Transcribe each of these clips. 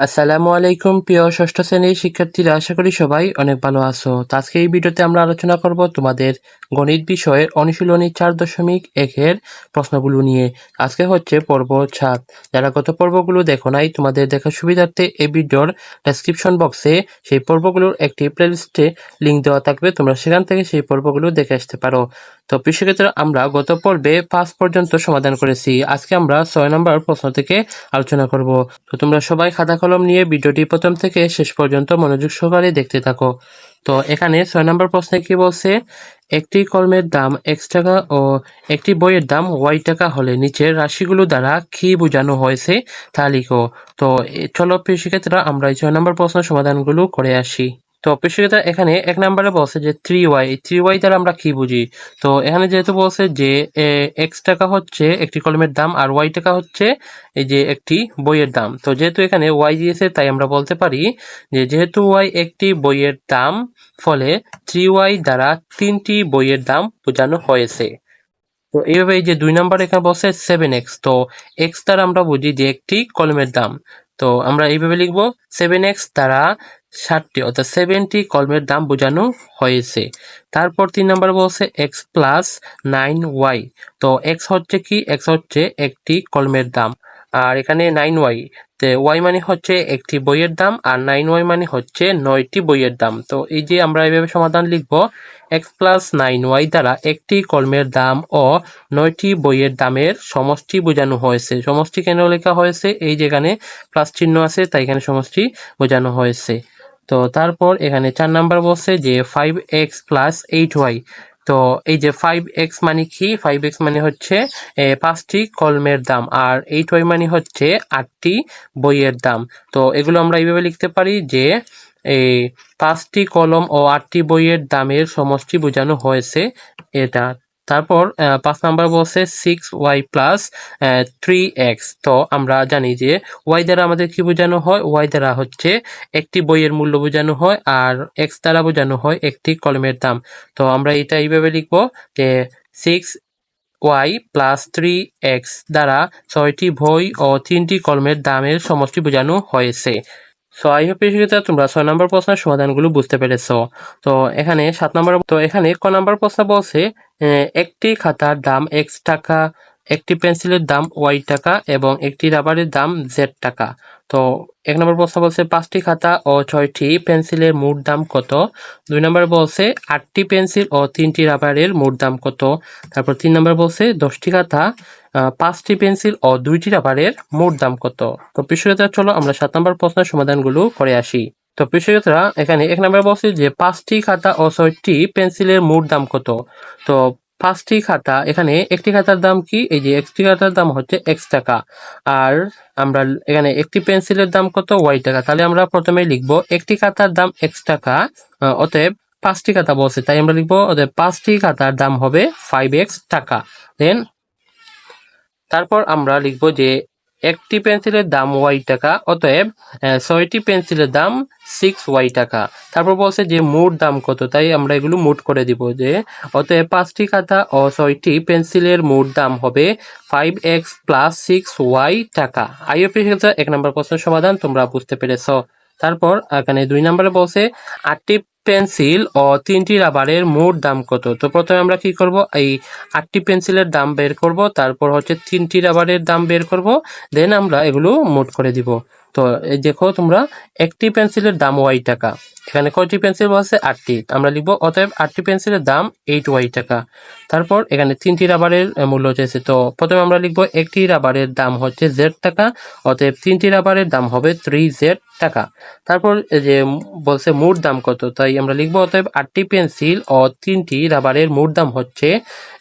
আসসালামু আলাইকুম, প্রিয় ষষ্ঠ শ্রেণির শিক্ষার্থীরা। আশা করি সবাই অনেক ভালো আছো। তো আজকে এই ভিডিওতে আমরা আলোচনা করব তোমাদের গণিত বিষয়ের অনুশীলনী চার দশমিক একের প্রশ্নগুলো নিয়ে। আজকে হচ্ছে পর্ব সাত। যারা গত পর্বগুলো দেখো নাই, তোমাদের দেখার সুবিধার্থে এই ভিডিওর ডেসক্রিপশন বক্সে সেই পর্বগুলোর একটি প্লেলিস্টে লিঙ্ক দেওয়া থাকবে। তোমরা সেখান থেকে সেই পর্বগুলো দেখে আসতে পারো। তো কৃষিক্ষেত্রে আমরা গত পর্বে পাঁচ পর্যন্ত সমাধান করেছি। আজকে আমরা ছয় নম্বর প্রশ্ন থেকে আলোচনা করব। তো তোমরা সবাই খাতা কলম নিয়ে ভিডিওটি প্রথম থেকে শেষ পর্যন্ত মনোযোগ সহকারে দেখতে থাকো। তো এখানে ছয় নম্বর প্রশ্নে কি বলছে? একটি কলমের দাম এক্স টাকা ও একটি বইয়ের দাম ওয়াই টাকা হলে নিচের রাশিগুলো দ্বারা কি বোঝানো হয়েছে তা লিখো। তো চলো শিক্ষার্থীরা, আমরা এই ছয় নম্বর প্রশ্ন সমাধানগুলো করে আসি। তো শিক্ষার্থীরা এখানে এক নম্বরে বলছে যে থ্রি ওয়াই থ্রি ওয়াই দ্বারা আমরা কি বুঝি? তো এখানে যেহেতু বলছে যে এক্স টাকা হচ্ছে একটি কলমের দাম আর ওয়াই টাকা হচ্ছে এই যে একটি বইয়ের দাম। তো যেহেতু এখানে ওয়াই দিয়েছে, তাই আমরা বলতে পারি যে যেহেতু ওয়াই একটি বইয়ের দাম, ফলে থ্রি ওয়াই দ্বারা তিনটি বইয়ের দাম বোঝানো হয়েছে। তো এইভাবে এই যে দুই নম্বর এখানে বলছে সেভেন এক্স তো এক্স দ্বারা আমরা বুঝি যে একটি কলমের দাম। তো আমরা এইভাবে লিখব সেভেন এক্স দ্বারা ষাটটি, অর্থাৎ সেভেনটি কলমের দাম বোঝানো হয়েছে। তারপর তিন নম্বর বলছে এক্স প্লাস নাইন ওয়াই তো এক্স হচ্ছে কি? এক্স হচ্ছে একটি কলমের দাম। আর এখানে নাইন ওয়াই তে ওয়াই মানে হচ্ছে একটি বইয়ের দাম, আর নাইন ওয়াই মানে হচ্ছে নয়টি বইয়ের দাম। তো এই যে আমরা এইভাবে সমাধান লিখব এক্স প্লাস নাইন ওয়াই দ্বারা একটি কলমের দাম ও নয়টি বইয়ের দামের সমষ্টি বোঝানো হয়েছে। সমষ্টি কেন লেখা হয়েছে? এই যেখানে প্লাস চিহ্ন আছে, তাই এখানে সমষ্টি বোঝানো হয়েছে। তো তারপর এখানে চার নাম্বার বলছে যে five X plus eight Y তো এই যে ফাইভ এক্স মানে কি? ফাইভ এক্স মানে হচ্ছে পাঁচটি কলমের দাম আর এইট ওয়াই মানে হচ্ছে আটটি বইয়ের দাম। তো এগুলো আমরা এইভাবে লিখতে পারি যে এই পাঁচটি কলম ও আটটি বইয়ের দামের সমষ্টি বোঝানো হয়েছে এটা। তারপর পাঁচ নাম্বার বলছে six Y plus three X তো আমরা জানি যে ওয়াই দ্বারা আমাদের কি বোঝানো হয়? ওয়াই দ্বারা হচ্ছে একটি বইয়ের মূল্য বোঝানো হয় আর এক্স দ্বারা বোঝানো হয় একটি কলমের দাম। তো আমরা এটা এইভাবে লিখব যে six Y plus three X দ্বারা ছয়টি বই ও তিনটি কলমের দামের সমষ্টি বোঝানো হয়েছে। সো আই হোপ তোমরা ছয় নম্বর প্রশ্নের সমাধানগুলো বুঝতে পেরেছ। তো, এখানে সাত নম্বর তো, এখানে ক নম্বর প্রশ্ন বলছে একটি খাতার দাম এক্স টাকা, একটি পেন্সিলের দাম ওয়াই টাকা এবং একটি রাবারের দাম জেড টাকা। তো, এক নম্বর প্রশ্ন বলছে, পাঁচটি খাতা ও ছয়টি পেন্সিলের মোট দাম কত? দুই নম্বর বলছে, আটটি পেন্সিল ও তিনটি রাবারের মোট দাম কত? তারপর তিন নম্বর বলছে, দশটি খাতা পাঁচটি পেন্সিল ও দুইটি রাবারের মোট দাম কত? তো পিছনে চলো আমরা সাত নম্বর প্রশ্নের সমাধানগুলো করে আসি। তো পিছনেরা এখানে এক নম্বর বলছে যে পাঁচটি খাতা ও ছয়টি পেন্সিলের মোট দাম কত? তো পাঁচটি খাতা, এখানে একটি খাতার দাম কি? এই যে একটি খাতার দাম হচ্ছে এক্স টাকা। আর আমরা এখানে একটি পেন্সিলের দাম কত? ওয়াই টাকা। তাহলে আমরা প্রথমে লিখব একটি খাতার দাম এক্স টাকা অতএব পাঁচটি খাতা বলছে। তাই আমরা লিখব, অতএব পাঁচটি খাতার দাম হবে ফাইভ এক্স টাকা। দেন তারপর আমরা লিখব যে একটি পেন্সিলের দাম ওয়াই টাকা, অতএব ছয়টি পেন্সিলের দাম সিক্স ওয়াই টাকা। তারপর বলছে যে মোট দাম কত, তাই আমরা এগুলো মোট করে দিব যে, অতএব পাঁচটি খাতা ও ছয়টি পেন্সিলের মোট দাম হবে five X plus six Y টাকা। আই আইওপি এক নম্বর প্রশ্নের সমাধান, তোমরা বুঝতে পেরেছ। তারপর এখানে দুই নম্বরে বলছে, আটটি পেন্সিল ও তিনটি রাবারের মোট দাম কত? তো প্রথমে আমরা কি করব? এই আটটি পেন্সিলের দাম বের করব, তারপর হচ্ছে তিনটি রাবারের দাম বের করব, দেন আমরা এগুলো মোট করে দিব। তো এই দেখো তোমরা একটি পেন্সিলের দাম ওয়াই টাকা। এখানে কয়টি পেন্সিল বলছে আটটি। আমরা লিখব, অতএব আটটি পেন্সিলের দাম এইট ওয়াই টাকা। তারপর এখানে তিনটি রাবারের মূল্য চেয়েছে তো প্রথমে আমরা লিখব, একটি রাবারের দাম হচ্ছে জেড টাকা, অতএব তিনটি রাবারের দাম হবে থ্রি জেড টাকা। তারপর যে বলছে মোট দাম কত, তাই আমরা লিখব, অতএব আটটি পেন্সিল ও তিনটি রাবারের মোট দাম হচ্ছে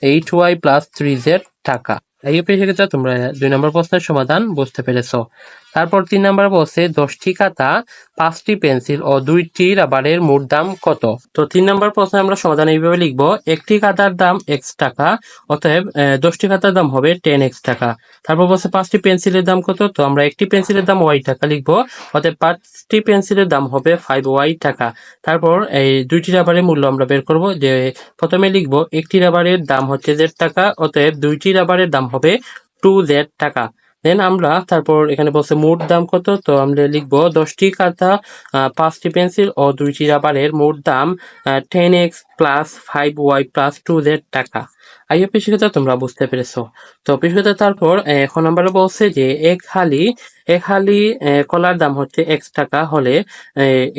eight Y plus three Z টাকা। এই সেক্ষেত্রে তোমরা দুই নম্বর প্রশ্নের সমাধান বুঝতে পেরেছ। তারপর তিন নম্বর বলছে, দশটি খাতা, পাঁচটি পেন্সিল ও দুইটি রাবারের মোট দাম কত? তো তিন নম্বর প্রশ্নে আমরা সমাধান এইভাবে একটি খাতার দাম এক্স টাকা, অতএব দশটি খাতার দাম হবে টেন এক্স টাকা। তারপর বলছে, পাঁচটি পেন্সিলের দাম কত? তো আমরা একটি পেন্সিলের দাম ওয়াই টাকা লিখব, অতএব পাঁচটি পেন্সিলের দাম হবে ফাইভ ওয়াই টাকা। তারপর এই দুইটি রাবারের মূল্য আমরা বের করব, যে প্রথমে লিখব, একটি রাবারের দাম হচ্ছে জেড টাকা, অতএব দুইটি রাবারের দাম হবে টু জেড টাকা। দেন আমরা তারপর এখানে বলছে মোট দাম কত? তো আমরা লিখব দশটি আহ, পাঁচটি পেন্সিল ও দুইটি রাবারের মোট দাম ten X plus five Y plus two Z টাকা। আইও পেশিকতা তোমরা বুঝতে পেরেছ। তো পেশিকতা তারপর এখন নম্বরে বলছে যে এক হালি এক হালি কলার দাম হচ্ছে এক্স টাকা হলে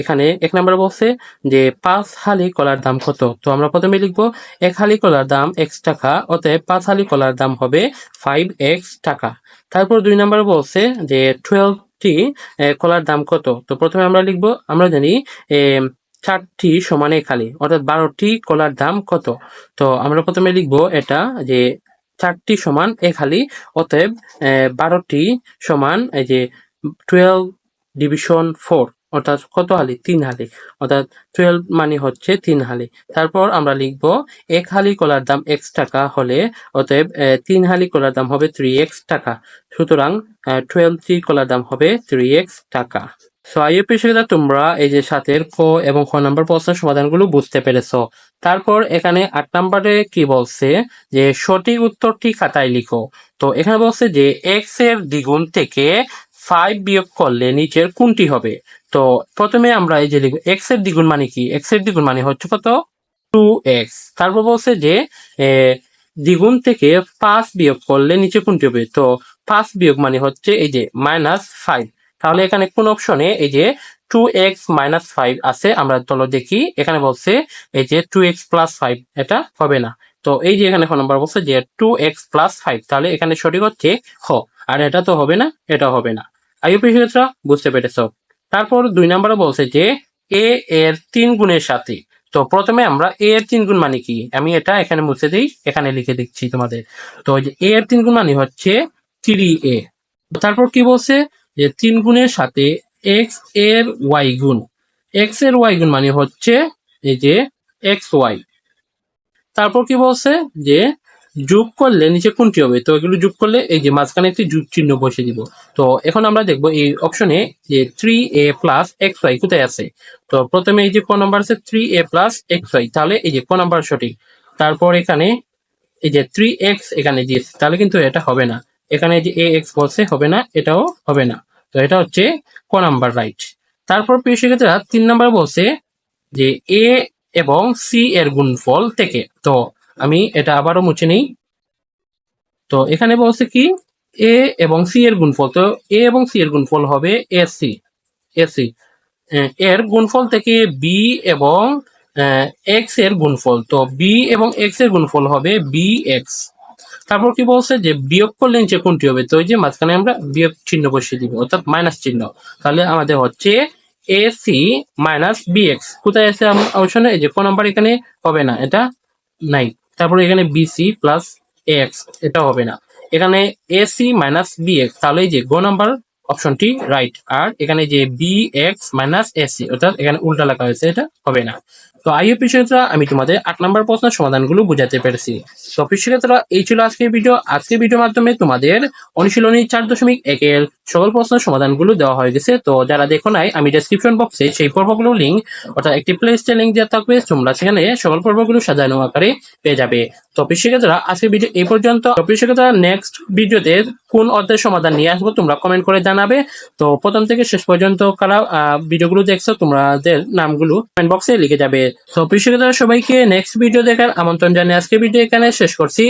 এখানে এক নম্বরে বলছে যে পাঁচ হালি কলার দাম কত? তো আমরা প্রথমে লিখব, এক হালি কলার দাম এক্স টাকা, অতএব পাঁচ হালি কলার দাম হবে ফাইভ এক্স টাকা। তারপর দুই নম্বরে বলছে যে টুয়েলভটি কলার দাম কত? তো প্রথমে আমরা লিখব, আমরা জানি চারটি সমান হালি অর্থাৎ বারোটি কলার দাম কত? তো আমরা প্রথমে লিখব এটা যে চারটি সমান এক হালি অতএব বারোটি সমান এই যে টুয়েলভ ডিভিশন ফোর অর্থাৎ কত হালি? তিন হালি। অর্থাৎ টুয়েলভ মানে হচ্ছে তিন হালি। তারপর আমরা লিখব এক হালি কলার দাম এক্স টাকা হলে, অতএব তিন হালি কলার দাম হবে থ্রি এক্স টাকা। সুতরাং টুয়েলভটি কলার দাম হবে থ্রি এক্স টাকা। সো সুবিধা তোমরা এই যে সাতের ক এবং খ নম্বর প্রশ্নের সমাধানগুলো বুঝতে পেরেছ? তারপর এখানে আট নম্বরে কি বলছে? যে সঠিক উত্তরটি খাতায় লিখো। তো এখানে বলছে যে এক্সের দ্বিগুণ থেকে ফাইভ বিয়োগ করলে নিচের কোনটি হবে? তো প্রথমে আমরা এই যে লিখব এক্সের দ্বিগুণ মানে কি? এক্সের দ্বিগুণ মানে হচ্ছে কত? টু এক্স তারপর বলছে যে দ্বিগুণ থেকে পাঁচ বিয়োগ করলে নিচে কোনটি হবে? তো পাঁচ বিয়োগ মানে হচ্ছে এই যে মাইনাস ফাইভ তাহলে এখানে কোন অপশনে এই যে টু এক্স মাইনাস ফাইভ আছে, আমরা চলো দেখি, এখানে বলছে এই যে টু এক্স প্লাস ফাইভ এটা হবে না। তো এই যে এখানে নম্বর বলছে যে টু এক্স প্লাস ফাইভ তাহলে এখানে সঠিক হচ্ছে হ, আর এটা তো হবে না, এটা হবে না। আইউপি ক্ষেত্র বুঝতে পেরেছ? তারপর দুই নম্বরে বলছে যে এ এর তিন গুণের সাথে, তো প্রথমে আমরা এ এর তিন গুণ মানে কি? আমি এটা এখানে মুছে দিই, এখানে লিখে দিচ্ছি তোমাদের। তো এ এর তিন গুণ মানে হচ্ছে থ্রি এ তারপর কি বলছে? যে তিন গুণের সাথে এক্সের ওয়াই গুণ এক্সের ওয়াই গুণ মানে হচ্ছে এই যে এক্স ওয়াই তারপর কি বলছে? যে যোগ করলে নিচে কোনটি হবে? তো এগুলো যোগ করলে এই যে মাঝখানে একটি যোগ চিহ্ন বসে দিব। তো এখন আমরা দেখব এই অপশনে যে three A plus X Y কোথায় আছে? তো প্রথমে এই যে ক নাম্বার আছে three A plus X Y তাহলে এই যে ক নাম্বার সঠিক। তারপর এখানে এই যে থ্রি এক্স এখানে দিয়েছে। তাহলে কিন্তু এটা হবে না। এখানে যে এ এক্স বলছে হবে না, এটাও হবে না। তো এটা হচ্ছে ক নাম্বার রাইট তারপর প্রিয় শিক্ষার্থীরা, তিন নাম্বার বলছে যে এ এবং সি এর গুণফল থেকে। তো আমি এটা আবারও মুছে নিই। তো এখানে বলছে কি এ এবং সি এর গুণফল। তো এ এবং সি এর গুণফল হবে এসি এসি এর গুণফল থেকে বি এবং এক্সের গুণফল। তো বি এবং এক্সের গুণফল হবে বি এক্স তারপর কি বলছে যে বিয়োগ করলে নিচে কোনটি হবে? তো ওই যে মাঝখানে আমরা বিয়োগ চিহ্ন বসিয়ে দিব, অর্থাৎ মাইনাস চিহ্ন। তাহলে আমাদের হচ্ছে A C minus B X কোথায় আছে অপশনে এই যে কোন নাম্বার এখানে হবে না, এটা নাই। তারপরে এখানে বিসি প্লাস এক্স এটা হবে না। এখানে এসি মাইনাস বি এক্স তাহলে যে গো নাম্বার অপশনটি রাইট আর এখানে যে বি এক্স মাইনাস এসি অর্থাৎ এখানে উল্টা লেখা হয়েছে, এটা হবে না। তো আইও পিছনেরা, আমি তোমাদের আট নম্বর প্রশ্নের সমাধানগুলো বুঝাতে পেরেছি। তো পিছনেরা, এই ছিল আজকের ভিডিও। আজকের ভিডিওর মাধ্যমে তোমাদের অনুশীলনী চার দশমিক একের সকল প্রশ্নের সমাধানগুলো দেওয়া হয়ে গেছে। তো যারা দেখো নাই, আমি ডেসক্রিপশন বক্সে সেই পর্বগুলো লিঙ্ক অর্থাৎ একটি প্লে লিস্টের লিঙ্ক দেওয়া থাকবে, তোমরা সেখানে সকল পর্বগুলো সাজানো আকারে পেয়ে যাবে। তো শিক্ষার্থীরা আজকের ভিডিও এই পর্যন্ত। তো শিক্ষার্থীরা নেক্সট ভিডিওতে কোন অধ্যায়ের সমাধান নিয়ে আসব তোমরা কমেন্ট করে জানাবে। তো প্রথম থেকে শেষ পর্যন্ত কারা ভিডিওগুলো দেখছ, তোমাদের নামগুলো কমেন্ট বক্সে লিখে যাবে। তো শিক্ষার্থীরা সবাইকে নেক্সট ভিডিও দেখার আমন্ত্রণ জানিয়ে আজকে ভিডিও এখানে শেষ করছি।